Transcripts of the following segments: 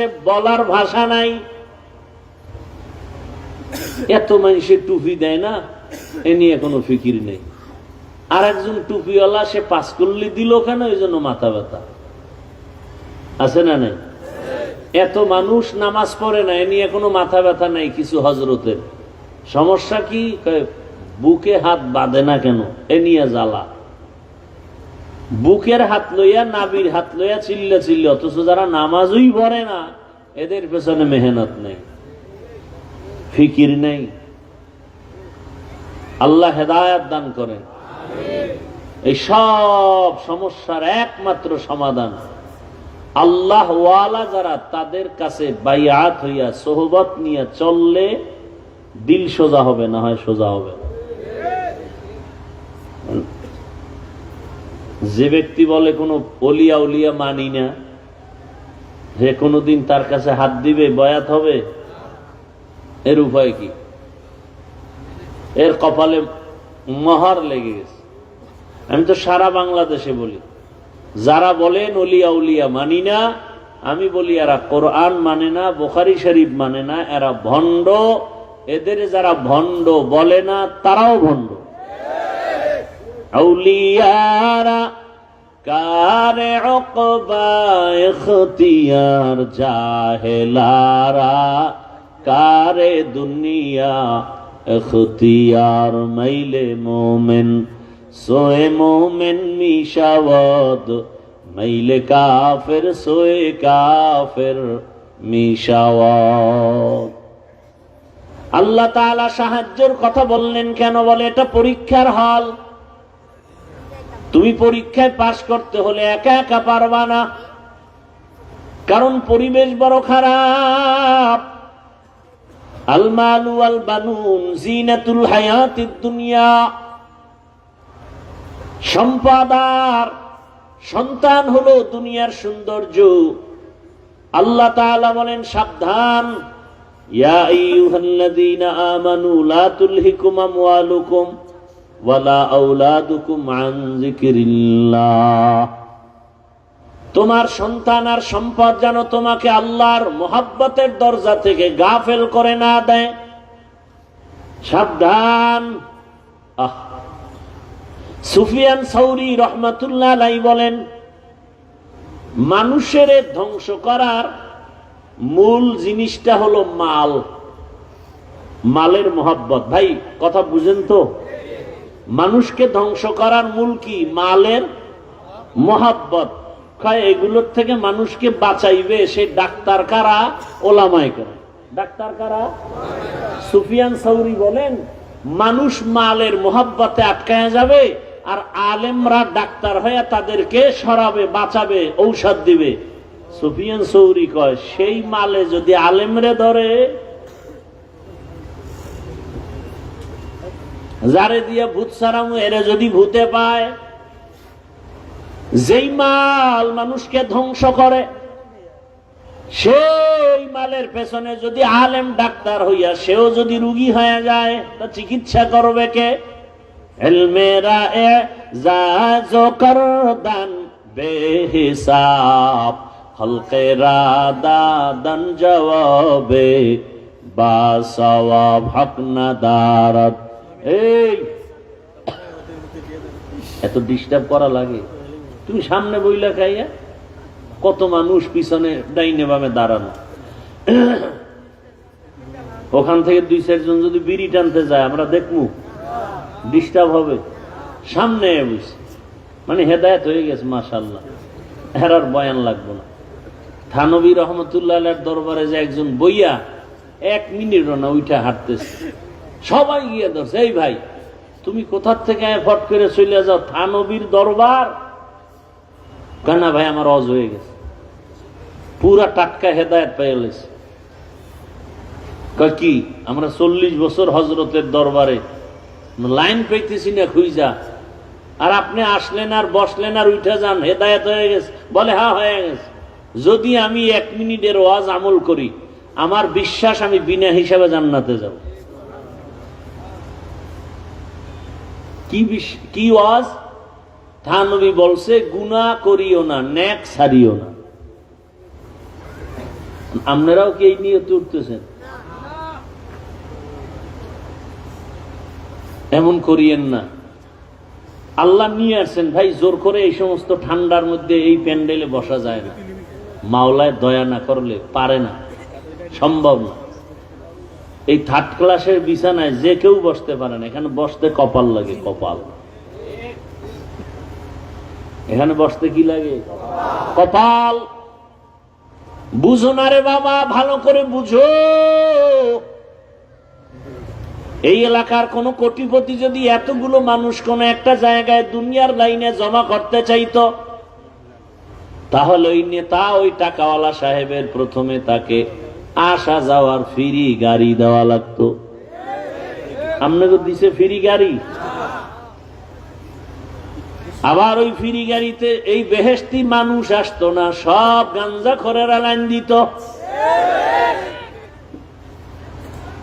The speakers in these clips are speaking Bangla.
বাংলাদেশে বলার ভাষা নাই। এত মানুষের টুপি দেয় না, এ নিয়ে কোনো ফিকির নেই। আর একজন টুপিওয়ালা, সে পাস করলে দিল কেন? এই জন্য মাথা ব্যথা। আছে না নাই? এত মানুষ নামাজ পড়ে না, এ নিয়ে কোনো মাথা ব্যথা নাই কিছু হজরতের সমস্যা কি? বুকে হাত বাঁধে না কেন? এ নিয়ে জ্বালা। বুকের হাত লইয়া নাবির হাত লইয়া চিল্লে চিল্লে, অথচ যারা নামাজই পড়ে না, এদের পেছনে মেহনত নেই, ফিকির নেই। আল্লাহ হেদায়াত দান করেন। এই সব সমস্যার একমাত্র সমাধান, আল্লাহ ওয়ালা যারা তাদের কাছে বাইয়াত হইয়া, সোহবত নিয়ে চললে দিল সোজা হবে, না হয় সোজা হবে না। যে ব্যক্তি বলে কোনো অলিয়া উলিয়া মানি না যে কোনোদিন তার কাছে হাত দিবে, বয়াত হবে? এর উপায় কি? এর কপালে মহার লেগে গেছে। আমি তো সারা বাংলাদেশে বলি, যারা বলেন অলিয়া উলিয়া মানি না, আমি বলি এরা কোরআন মানে না, বোখারি শরীফ মানে না, এরা ভণ্ড। এদের যারা ভণ্ড বলে না, তারাও ভণ্ড। আউলিয়ারা কারে অকবা এখতিয়ার জাহেলারা কারে দুনিয়া এখতিয়ার মাইলে মোমেন? সোয়ে মোমেন মিশাওয়াদ মাইলে কাফের, সোয়ে কাফের মিশাওয়াদ আল্লাহ তাআলা সাহায্যের কথা বললেন কেন বলে? এটা পরীক্ষার হল। তুমি পরীক্ষায় পাশ করতে হলে একা একা পারবা না। কারণ পরিবেশ বড় খারাপ। আল মালু আল বানুন জিনাতুল দুনিয়া। সম্পাদার সন্তান হলো দুনিয়ার সৌন্দর্য। আল্লাহ বলেন, সাবধান। ইয়া আমানু লা তুলহিকুম আমওয়ালুকুম। তোমার সন্তান আর সম্পদ যেন তোমাকে আল্লাহর মোহাব্বতের দরজা থেকে গাফেল করে না দেয়। সাবধান। সুফিয়ান সৌরি রহমাতুল্লাহ বলেন, মানুষের ধ্বংস করার মূল জিনিসটা হলো মাল। মালের মোহাব্বত। ভাই, কথা বুঝেন তো? মানুষকে ধ্বংস করার মূল কি? মালের মোহাব্বত। এগুলোর থেকে মানুষকে বাঁচাইবে সে ডাক্তার কারা? ওলামায় করে ডাক্তার কারা? সুফিয়ান সৌরি বলেন, মানুষ মালের মোহাব্বতে আটকায় যাবে আর আলেমরা ডাক্তার হয়ে তাদেরকে সরাবে, বাঁচাবে, ঔষধ দিবে। সুফিয়ান সৌরি কয়, সেই মালে যদি আলেমরে ধরে যারে দিয়ে ভূত সারামু এরে যদি ভূতে পায়, যেই মাল মানুষকে ধ্বংস করে, সেই মালের পেছনে যদি আলেম ডাক্তার হইয়া সেও যদি রুগী হয়ে যায়, তা চিকিৎসা করবে কে? এলমেরা এ জাজো করদান বেহিসাব হলকেরা দাদন জবাবে, বা সওয়াব হক না দারত এই! এত ডিস্টার্ব করা লাগে। তুমি সামনে বইলা খাইয়া কত মানুষ পিছনে ডাইনে বামে দাঁড়ানো। ওখান থেকে দুই চারজন যদি বিড়ি টানতে যায়, আমরা দেখব ডিস্টার্ব হবে। সামনে মানে হেদায়ত হয়ে গেছে মাশাল্লাহ এর আর বয়ান লাগবো না। থানবী রহমতুল্লাহ দরবারে যে একজন বইয়া এক মিনিটও না উইঠা হাঁটতেছে। সবাই গিয়ে ধরছে, এই ভাই, তুমি কোথার থেকে ফট করে চলে যাও? থানবীর দরবার? কানা ভাই, আমার অজ হয়ে গেছে। পুরা টাটকা হেদায়ত পেয়ে গেছে। কি? আমরা চল্লিশ বছর হজরতের দরবারে লাইন পেতেছি না খুঁজা। আর আপনি আসলেন আর বসলেন আর উঠে যান, হেদায়ত হয়ে গেছে। বলে হা হয়ে গেছে। যদি আমি এক মিনিটের ওয়াজ আমল করি, আমার বিশ্বাস আমি বিনা হিসাবে জান্নাতে যাব। কি কি ওয়াজ? থানবী বলছে, গুনাহ করিও না, ন্যাক সারিও না। আপনারাও কি এই নিয়ে উঠতেছেন? এমন করিয়েন না। আল্লাহ নিয়ে আসছেন, ভাই, জোর করে এই সমস্ত ঠান্ডার মধ্যে এই প্যান্ডেলে বসা যায় না। মাওলায় দয়া না করলে পারে না। সম্ভব না। এই থার্ড ক্লাসের বিছানায় যে কেউ বসতে পারে না, এখানে বসতে কপাল লাগে, কপাল। এখানে বসতে কি লাগে? কপাল। বুঝো না রে বাবা, ভালো করে বুঝো। এই এলাকার কোন কোটিপতি যদি এতগুলো মানুষ কোন একটা জায়গায় দুনিয়ার লাইনে জমা করতে চাইতো, তাহলে ওই নেতা, ওই টাকাওয়ালা সাহেবের প্রথমে তাকে আসা যাওয়ার ফ্রি গাড়ি দেওয়া লাগতো। আপনাকে দিছে ফ্রি গাড়ি। আবার ওই ফিরি গাড়িতে এই বেহেস্তি মানুষ আসতো না, সব গাঞ্জা খরেরা লাইন দিত।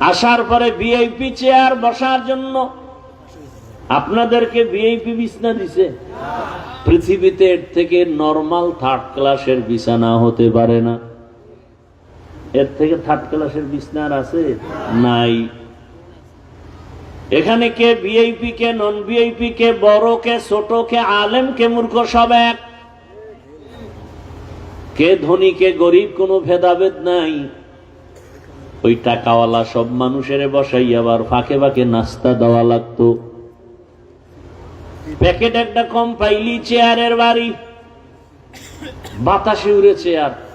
আসার পরে ভিআইপি চেয়ার বসার জন্য আপনাদেরকে ভিআইপি বিছনা দিছে। পৃথিবীতে এর থেকে নর্মাল থার্ড ক্লাসের বিছানা হতে পারে না। এর থেকে থার্ড ক্লাসের বিছনা আর আছে? নাই। এখানে কে ভিআইপি কে নন ভিআইপি কে বড়, কে ছোট, কে আলেম, কে মূর্খ, সব এক। কে ধনী, কে গরিব, কোনো ভেদাভেদ নাই। ওই টাকাওয়ালা সব মানুষের বসাই, আবার ফাঁকে ফাঁকে নাস্তা দেওয়া লাগতো। প্যাকেট একটা কম পাইলি, চেয়ারের বাড়ি। বাতাসে উড়ে চেয়ার।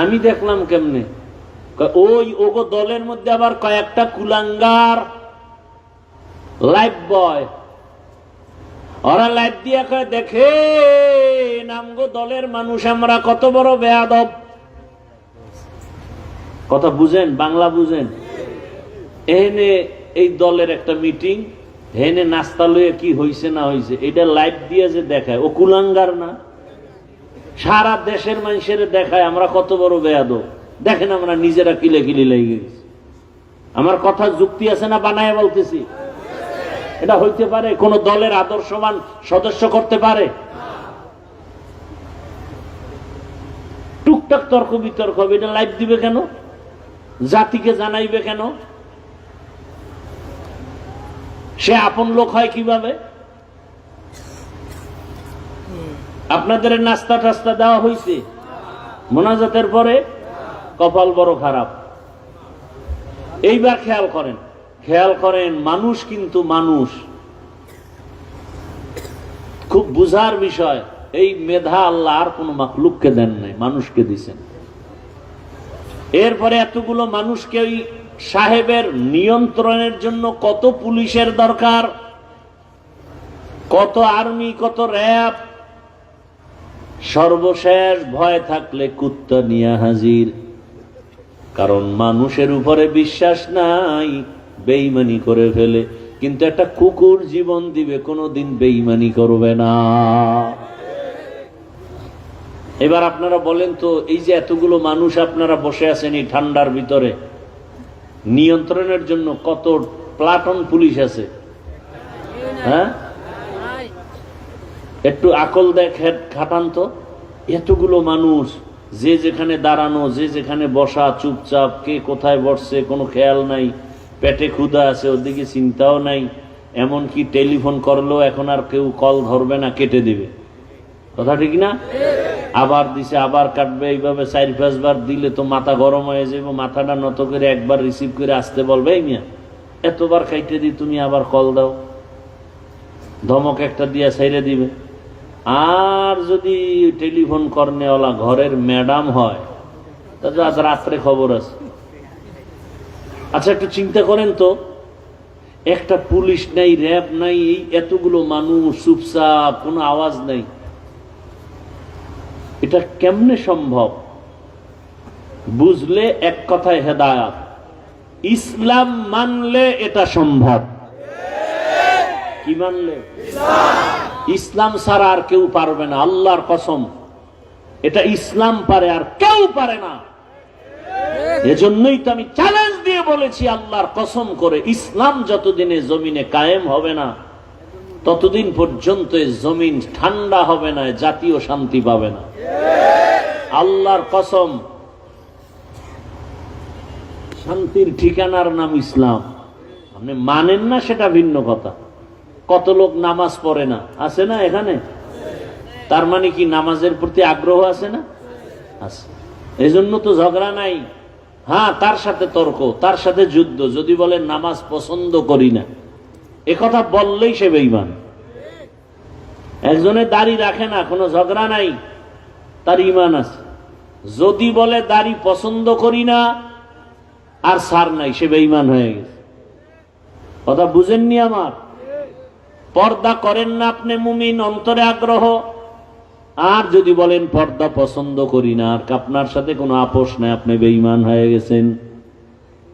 আমি দেখলাম কেমনে? ওই ওগো দলের মধ্যে আবার কয়েকটা কুলাঙ্গার লাইফ বয় ওরা লাইফ দিয়া কয় দেখে নামগো দলের মানুষ, আমরা কত বড় বেয়াদব। কথা বুঝেন, বাংলা বুঝেন। এনে এই দলের একটা মিটিং হেনে নাস্তা লইয়ে কি হইছে না হইছে, এটা লাইভ দিয়ে যে দেখায়। ও কুলাঙ্গার না। সারা দেশের মানুষের দেখায় আমরা কত বড় বেয়াদ দেখেন আমরা নিজেরা কিলে কিলে লেগে আমার কথা যুক্তি আছে না বানায় বলতেছি? এটা হইতে পারে কোন দলের আদর্শবান সদস্য করতে পারে? টুকটাক তর্ক বিতর্ক হবে, এটা লাইভ দিবে কেন? জাতিকে জানাইবে কেন? সে আপন লোক হয় কীভাবে? আপনাদের নাস্তা টাস্তা দেওয়া হয়েছে মোনাজাতের পরে কপাল বড় খারাপ। এইবার খেয়াল করেন। খেয়াল করেন, মানুষ কিন্তু মানুষ। খুব বুঝার বিষয়, এই মেধা আল্লাহ আর কোন মাখলুককে দেন নাই, মানুষকে দিছেন। এরপরে এতগুলো মানুষকে ওই সাহেবের নিয়ন্ত্রণের জন্য কত পুলিশের দরকার, কত আর্মি, কত র্যাব সর্বশেষ ভয় থাকলে কুত্তা নিয়ে হাজির। কারণ মানুষের উপরে বিশ্বাস নাই বেইমানি করে ফেলে। কিন্তু একটা কুকুর জীবন দিবে, কোনোদিন বেইমানি করবে না। এবার আপনারা বলেন তো, এই যে এতগুলো মানুষ আপনারা বসে আছেন এই ঠান্ডার ভিতরে, নিয়ন্ত্রণের জন্য কত প্লাটন পুলিশ আছে? হ্যাঁ? একটু আকল দেখে খাটান তো। এতগুলো মানুষ, যে যেখানে দাঁড়ানো, যে যেখানে বসা, চুপচাপ, কে কোথায় বসছে, কোনো খেয়াল নাই, পেটে ক্ষুধা আছে, ওদিকে চিন্তাও নাই, এমনকি টেলিফোন করলেও এখন আর কেউ কল ধরবে না, কেটে দিবে। কথা ঠিক না? আবার দিছে, আবার কাটবে, এইভাবে চার পাঁচবার দিলে তো মাথা গরম হয়ে যাবে মাথাটা নত করে একবার রিসিভ করে আসতে বলবে, এই মিয়া। এতবার খাইতে দি, তুমি আবার কল দাও। ধমক একটা দিয়া ছাইরে দিবে। আর যদি টেলিফোন কর্নেওয়ালা ঘরের ম্যাডাম হয়, তাহলে আজ রাত্রে খবর আছে। আচ্ছা একটু চিন্তা করেন তো, একটা পুলিশ নাই, র্যাব নাই, এই এতগুলো মানুষ চুপচাপ, কোনো আওয়াজ নাই। এটা কেমনে সম্ভব? বুঝলে এক কথায় হেদায়াত, ইসলাম মানলে এটা সম্ভব। কি মানলে? ইসলাম। ছাড়া আর কেউ পারবে না, আল্লাহর কসম। এটা ইসলাম পারে আর কেউ পারে না। এজন্যই তো আমি চ্যালেঞ্জ দিয়ে বলেছি, আল্লাহর কসম করে, ইসলাম যতদিনে জমিনে কায়েম হবে না, ততদিন পর্যন্ত জমিন ঠান্ডা হবে না জাতীয় শান্তি পাবে না। আল্লাহর কসম। শান্তির ঠিকানার নাম ইসলাম। আপনি মানেন না সেটা ভিন্ন কথা। কত লোক নামাজ পড়ে না? আছে না এখানে? তার মানে কি নামাজের প্রতি আগ্রহ আছে না? আছে। এই জন্য তো ঝগড়া নাই। হ্যাঁ তার সাথে তর্ক, তার সাথে যুদ্ধ। যদি বলে নামাজ পছন্দ করি না কথা বললেই সে বেইমান একজনে দাড়ি রাখে না, কোনো ঝগড়া নাই, তার ইমান আছে। যদি বলে দাড়ি পছন্দ করি না, আর সার নাই, সে বেইমান হয়ে গেছে। কথা বুঝেননি আমার? পর্দা করেন না আপনি মুমিন, অন্তরে আগ্রহ। আর যদি বলেন, পর্দা পছন্দ করি না, আর আপনার সাথে কোনো আপোষ নাই, আপনি বেঈমান হয়ে গেছেন।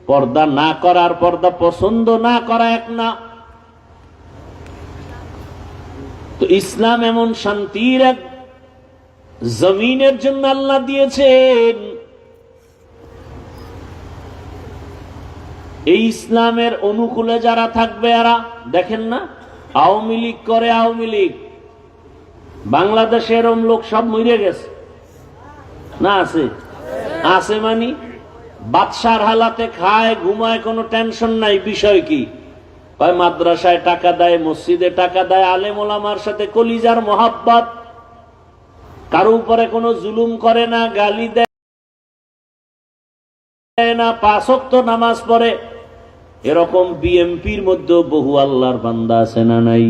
পর্দা না করার পর্দা পছন্দ না করা এক না। তো ইসলাম এমন শান্তির এক জমিনের জন্য আল্লাহ দিয়েছেন। এই ইসলামের অনুকূলে যারা থাকবে, এরা, দেখেন না আওয়ামী লীগ করে আওয়ামী লীগ। বাংলাদেশে এরম লোক সব মরে গেছে। না আছে? আছে মানি? বাদশার হালাতে খায়, ঘুমায়, কোনো টেনশন নাই, বিষয় কি? কয়, মাদ্রাসায় টাকা দেয়, মসজিদে টাকা দেয়, আলেম ওলামার সাথে কলিজার মোহাব্বত। কারও উপরে কোনো জুলুম করে না, গালি দেয় না পাঁচক্ত নামাজ পড়ে। এরকম বিএমপির মধ্যে বহু আল্লাহর বান্দা আছে না নাই?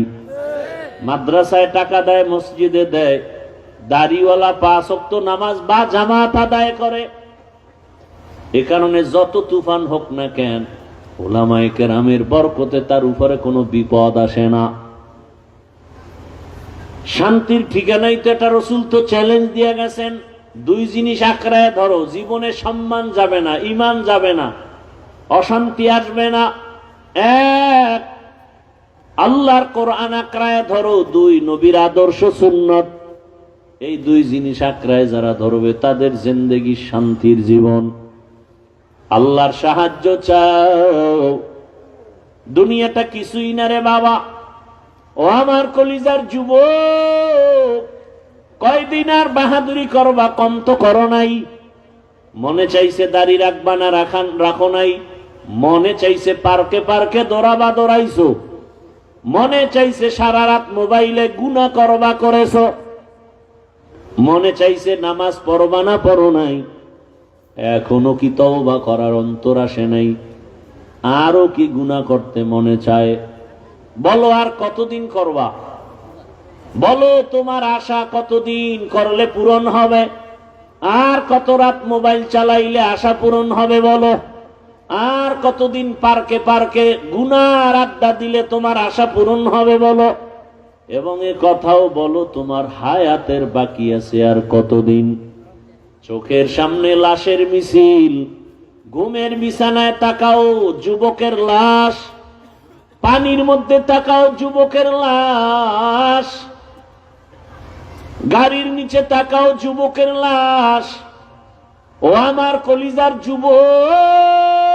মাদ্রাসায় টাকা দেয়, মসজিদে দেয়, দাড়িওয়ালা পাঁচক্ত নামাজ বা জামাত আদায় করে। এ কারণে যত তুফান হোক না কেন, ওলামায় কেরামের বরকতে তার উপরে কোনো বিপদ আসে না। শান্তির ঠিকানাই তো এটা, রসুল তো চ্যালেঞ্জ দিয়ে গেছেন। দুই জিনিস আঁকড়ায় ধরো, জীবনে সম্মান যাবে না ইমান যাবে না। অশান্তি আসবে না। এক, আল্লাহর কোরআন আঁকড়ায় ধরো, দুই, নবীর আদর্শ সুন্নত। এই দুই জিনিস আঁকড়ায় যারা ধরবে, তাদের জিন্দেগি শান্তির জীবন। আল্লাহর সাহায্য চাও। দুনিয়াটা কিছুই না রে বাবা। ও আমার কলিজার যুব কয়দিন আর বাহাদুরি করবা, কম তো করো নাই। মনে চাইছে দাড়ি রাখবা না রাখান রাখো নাই। মনে চাইছে পার্কে পার্কে দৌড়াবা দৌড়াইছো। মনে চাইছে সারা রাত মোবাইলে গুণা করবা করেছ। মনে চাইছে নামাজ পড়বা না পড়ো নাই। এখনও কি তওবা করার অন্তর আসে নাই। আরও কি গুণা করতে মনে চায়। বলো আর কতদিন করবা? বলো তোমার আশা কতদিন করলে পূরণ হবে? আর কত রাত মোবাইল চালাইলে আশা পূরণ হবে বলো? আর কতদিন পার্কে পার্কে গুনার আড্ডা দিলে তোমার আশা পূরণ হবে বলো? এবং এ কথাও বলো, তোমার হায়াতের বাকি আছে আর কতদিন? চোখের সামনে লাশের মিছিল, ঘুমের বিছানায় তাকাও, যুবকের লাশ, পানির মধ্যে তাকাও, যুবকের লাশ, গাড়ির নিচে তাকাও, যুবকের লাশ, ও আমার কলিজার যুবক।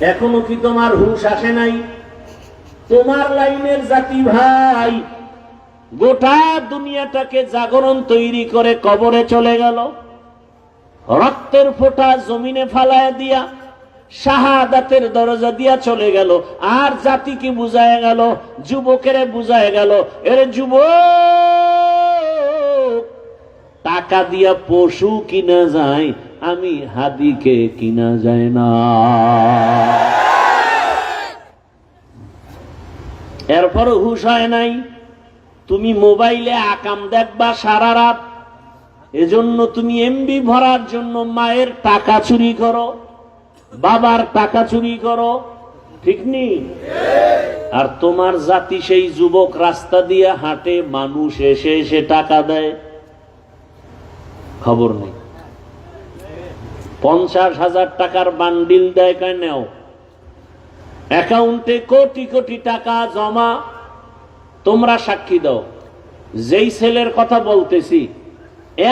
এখনও কি তোমার হুশ আসে নাই? তোমার লাইনের জাতি ভাই, গোটা দুনিয়াটাকে জাগরণ তৈরি করে কবরে চলে গেল। রক্তের ফোঁটা জমিনে ফালায় দিয়া, শাহাদাতের দরজা দিয়া চলে গেল। আর জাতিকে বুঝায় গেল? যুবকেরে বুঝায় গেল, এর যুবক, টাকা দিয়া পশু কিনা যায় আমি হাদিকে কিনা যায় না। এরপরও হুশ হয় নাই, তুমি মোবাইলে আকাম দেখবা সারা রাত, এজন্য তুমি এমবি ভরার জন্য মায়ের টাকা চুরি করো, বাবার টাকা চুরি করো, ঠিক নেই আর তোমার জাতি সেই যুবক রাস্তা দিয়ে হাঁটে, মানুষ এসে এসে টাকা দেয়। খবর নেই। পঞ্চাশ হাজার টাকার বান্ডিল দেয় কেন? অ্যাকাউন্টে কোটি কোটি টাকা জমা, তোমরা সাক্ষী দাও। যেই ছেলের কথা বলতেছি,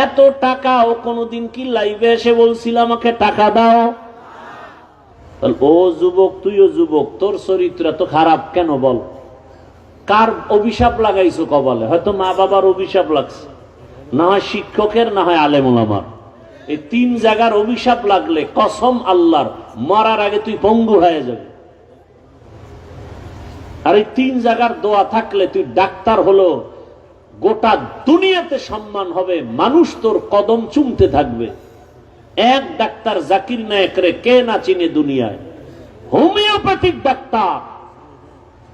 এত টাকা ও কোনোদিন কি লাইভে এসে বলছিল আমাকে, টাকা দাও? ও যুবক, তুইও যুবক, তোর চরিত্র এত খারাপ কেন বল? কার অভিশাপ লাগাইছো কবলে হয়তো মা বাবার অভিশাপ লাগছে। না হয় শিক্ষকের, না হয় আলেমুল আমার এই তিন জায়গার অভিশাপ লাগলে কসম আল্লাহর, মরার আগে তুই পঙ্গু হয়ে যাবে। আর এই তিন জায়গার দোয়া থাকলে তুই ডাক্তার হলো, গোটা দুনিয়াতে সম্মান হবে, মানুষ তোর কদম চুমতে থাকবে। এক ডাক্তার জাকির নায়ক রে কে না চিনে দুনিয়ায়? হোমিওপ্যাথিক ডাক্তার,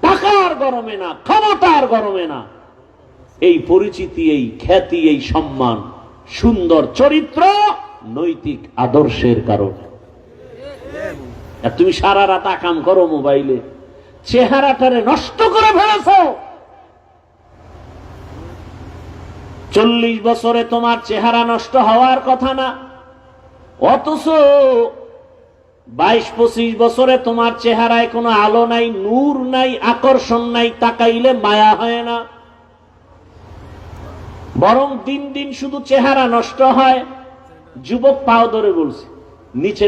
টাকার গরমে না, ক্ষমতার গরমে না। এই পরিচিতি, এই খ্যাতি, এই সম্মান সুন্দর চরিত্র, নৈতিক আদর্শের কারণে তুমি সারা রাত আকাম করো মোবাইলে। চেহারাটারে নষ্ট করে ফেলেছ। চল্লিশ বছরে তোমার চেহারা নষ্ট হওয়ার কথা না। অথচ বাইশ পঁচিশ বছরে তোমার চেহারায় কোনো আলো নাই, নূর নাই, আকর্ষণ নাই, তাকাইলে মায়া হয় না। বরং দিন দিন শুধু চেহারা নষ্ট হয় যুবক পাও ধরে বলছে নিচে